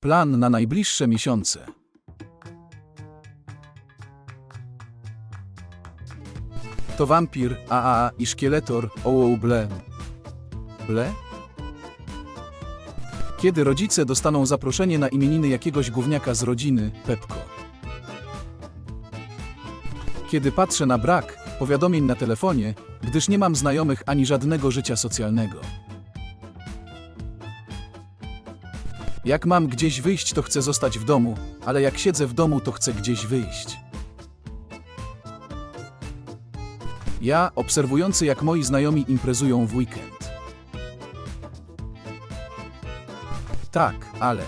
Plan na najbliższe miesiące. To wampir, AAA i szkieletor, oło ble. Ble? Kiedy rodzice dostaną zaproszenie na imieniny jakiegoś gówniaka z rodziny, Pepko. Kiedy patrzę na brak powiadomień na telefonie, gdyż nie mam znajomych ani żadnego życia socjalnego. Jak mam gdzieś wyjść, to chcę zostać w domu, ale jak siedzę w domu, to chcę gdzieś wyjść. Ja, obserwujący jak moi znajomi imprezują w weekend. Tak, ale.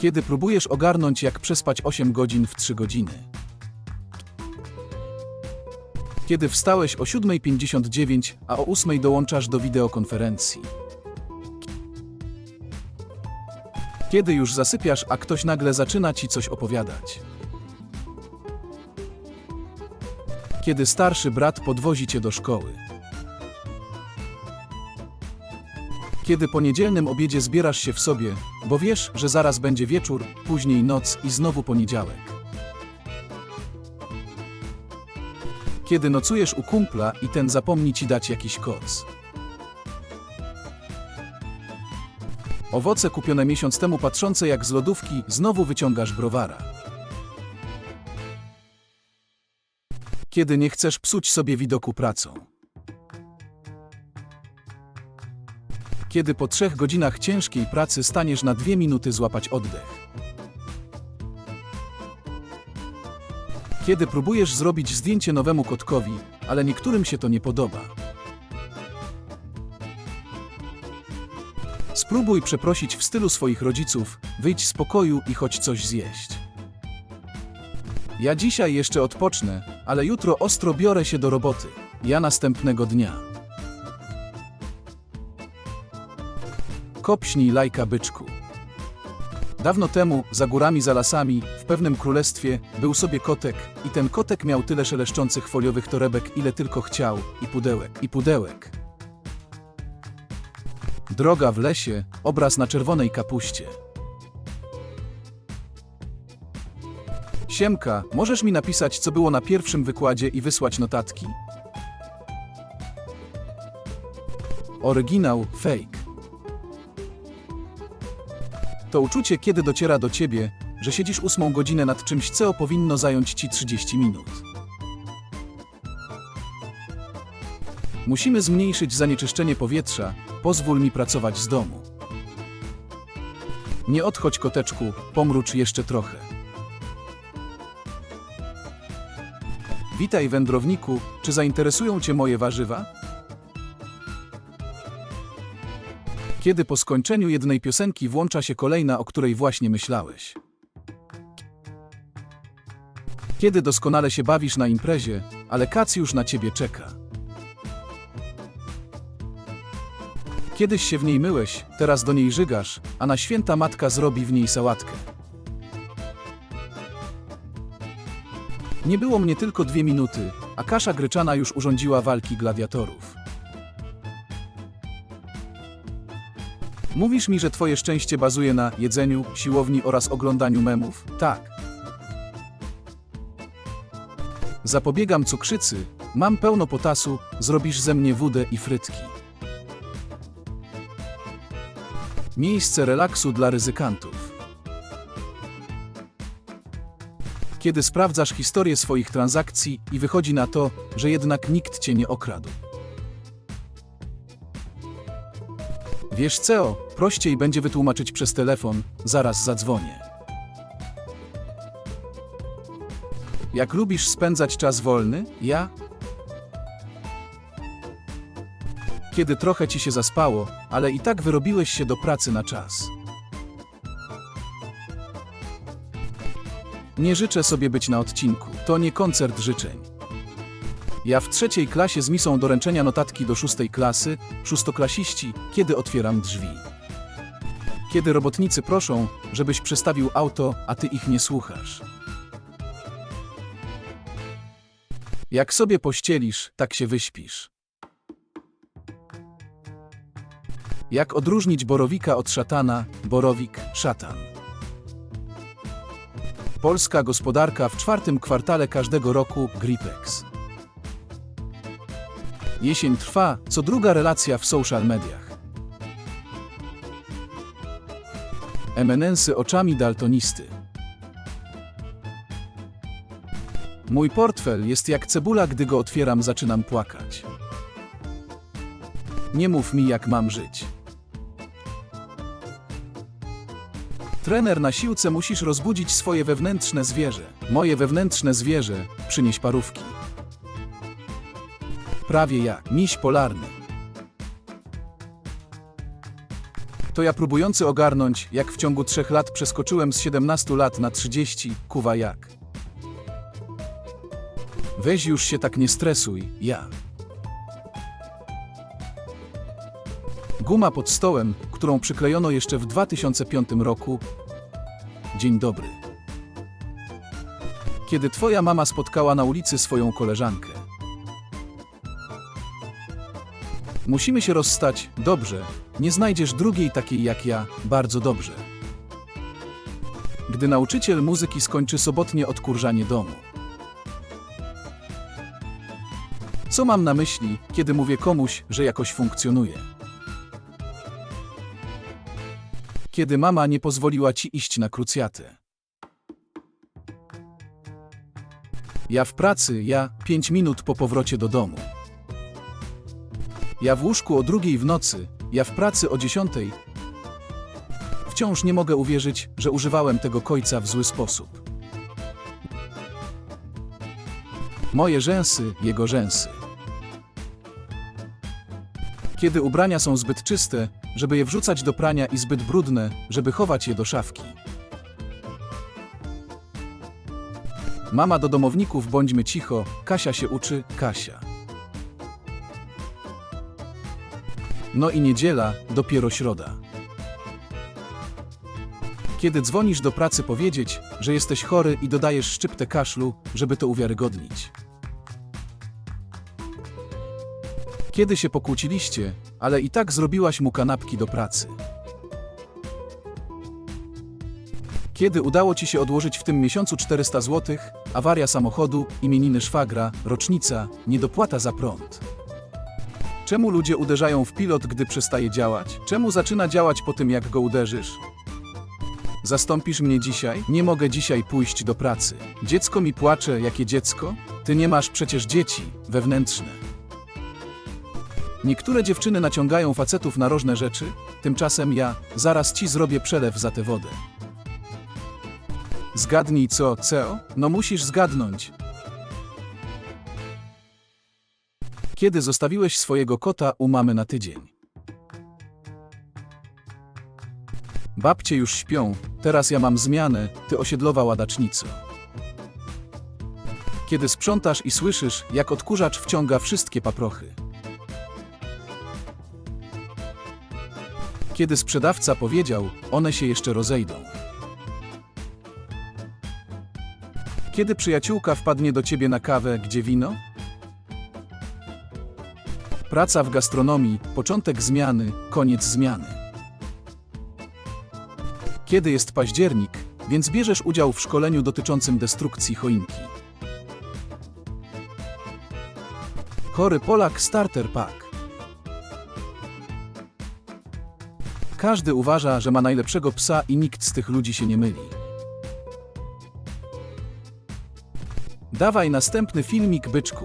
Kiedy próbujesz ogarnąć, jak przespać 8 godzin w 3 godziny. Kiedy wstałeś o 7.59, a o 8.00 dołączasz do wideokonferencji. Kiedy już zasypiasz, a ktoś nagle zaczyna ci coś opowiadać. Kiedy starszy brat podwozi cię do szkoły. Kiedy po niedzielnym obiedzie zbierasz się w sobie, bo wiesz, że zaraz będzie wieczór, później noc i znowu poniedziałek. Kiedy nocujesz u kumpla i ten zapomni ci dać jakiś koc. Owoce kupione miesiąc temu patrzące jak z lodówki, znowu wyciągasz browara. Kiedy nie chcesz psuć sobie widoku pracą. Kiedy po trzech godzinach ciężkiej pracy staniesz na dwie minuty złapać oddech. Kiedy próbujesz zrobić zdjęcie nowemu kotkowi, ale niektórym się to nie podoba. Spróbuj przeprosić w stylu swoich rodziców, wyjdź z pokoju i choć coś zjeść. Ja dzisiaj jeszcze odpocznę, ale jutro ostro biorę się do roboty. Ja następnego dnia. Kopśnij lajka byczku. Dawno temu, za górami, za lasami, w pewnym królestwie, był sobie kotek i ten kotek miał tyle szeleszczących foliowych torebek, ile tylko chciał, i pudełek, i pudełek. Droga w lesie, obraz na czerwonej kapuście. Siemka, możesz mi napisać, co było na pierwszym wykładzie i wysłać notatki? Oryginał, fake. To uczucie, kiedy dociera do ciebie, że siedzisz ósmą godzinę nad czymś, co powinno zająć ci 30 minut. Musimy zmniejszyć zanieczyszczenie powietrza, pozwól mi pracować z domu. Nie odchodź koteczku, pomrucz jeszcze trochę. Witaj wędrowniku, czy zainteresują cię moje warzywa? Kiedy po skończeniu jednej piosenki włącza się kolejna, o której właśnie myślałeś. Kiedy doskonale się bawisz na imprezie, ale kac już na ciebie czeka. Kiedyś się w niej myłeś, teraz do niej żygasz, a na święta matka zrobi w niej sałatkę. Nie było mnie tylko dwie minuty, a kasza gryczana już urządziła walki gladiatorów. Mówisz mi, że twoje szczęście bazuje na jedzeniu, siłowni oraz oglądaniu memów? Tak. Zapobiegam cukrzycy, mam pełno potasu, zrobisz ze mnie wódę i frytki. Miejsce relaksu dla ryzykantów. Kiedy sprawdzasz historię swoich transakcji i wychodzi na to, że jednak nikt cię nie okradł. Wiesz co, prościej będzie wytłumaczyć przez telefon, zaraz zadzwonię. Jak lubisz spędzać czas wolny? Ja? Kiedy trochę ci się zaspało, ale i tak wyrobiłeś się do pracy na czas. Nie życzę sobie być na odcinku, to nie koncert życzeń. Ja w trzeciej klasie z misą doręczenia notatki do szóstej klasy, szóstoklasiści, kiedy otwieram drzwi. Kiedy robotnicy proszą, żebyś przestawił auto, a ty ich nie słuchasz. Jak sobie pościelisz, tak się wyśpisz. Jak odróżnić borowika od szatana? Borowik, szatan. Polska gospodarka w czwartym kwartale każdego roku Gripex. Jesień trwa, co druga relacja w social mediach. Eminensy oczami daltonisty. Mój portfel jest jak cebula, gdy go otwieram, zaczynam płakać. Nie mów mi, jak mam żyć. Trener na siłce musisz rozbudzić swoje wewnętrzne zwierzę. Moje wewnętrzne zwierzę, przynieś parówki. Prawie jak miś polarny. To ja próbujący ogarnąć, jak w ciągu trzech lat przeskoczyłem z 17 lat na 30, kuwa jak. Weź już się tak nie stresuj, ja. Guma pod stołem, którą przyklejono jeszcze w 2005 roku. Dzień dobry. Kiedy twoja mama spotkała na ulicy swoją koleżankę. Musimy się rozstać, dobrze. Nie znajdziesz drugiej takiej jak ja, bardzo dobrze. Gdy nauczyciel muzyki skończy sobotnie odkurzanie domu. Co mam na myśli, kiedy mówię komuś, że jakoś funkcjonuje? Kiedy mama nie pozwoliła ci iść na krucjatę. Ja w pracy, ja pięć minut po powrocie do domu. Ja w łóżku o drugiej w nocy, ja w pracy o dziesiątej. Wciąż nie mogę uwierzyć, że używałem tego kojca w zły sposób. Moje rzęsy, jego rzęsy. Kiedy ubrania są zbyt czyste, żeby je wrzucać do prania i zbyt brudne, żeby chować je do szafki. Mama do domowników bądźmy cicho, Kasia się uczy, Kasia. No i niedziela, dopiero środa. Kiedy dzwonisz do pracy powiedzieć, że jesteś chory i dodajesz szczyptę kaszlu, żeby to uwiarygodnić. Kiedy się pokłóciliście, ale i tak zrobiłaś mu kanapki do pracy. Kiedy udało ci się odłożyć w tym miesiącu 400 zł, awaria samochodu, imieniny szwagra, rocznica, niedopłata za prąd. Czemu ludzie uderzają w pilot, gdy przestaje działać? Czemu zaczyna działać po tym, jak go uderzysz? Zastąpisz mnie dzisiaj? Nie mogę dzisiaj pójść do pracy. Dziecko mi płacze, jakie dziecko? Ty nie masz przecież dzieci, wewnętrzne. Niektóre dziewczyny naciągają facetów na różne rzeczy, tymczasem ja zaraz ci zrobię przelew za tę wodę. Zgadnij co, co? No musisz zgadnąć. Kiedy zostawiłeś swojego kota u mamy na tydzień? Babcie już śpią, teraz ja mam zmianę, ty osiedlowa ładacznico. Kiedy sprzątasz i słyszysz, jak odkurzacz wciąga wszystkie paprochy. Kiedy sprzedawca powiedział, one się jeszcze rozejdą. Kiedy przyjaciółka wpadnie do ciebie na kawę, gdzie wino? Praca w gastronomii, początek zmiany, koniec zmiany. Kiedy jest październik, więc bierzesz udział w szkoleniu dotyczącym destrukcji choinki. Chory Polak Starter Pack. Każdy uważa, że ma najlepszego psa i nikt z tych ludzi się nie myli. Dawaj następny filmik, byczku.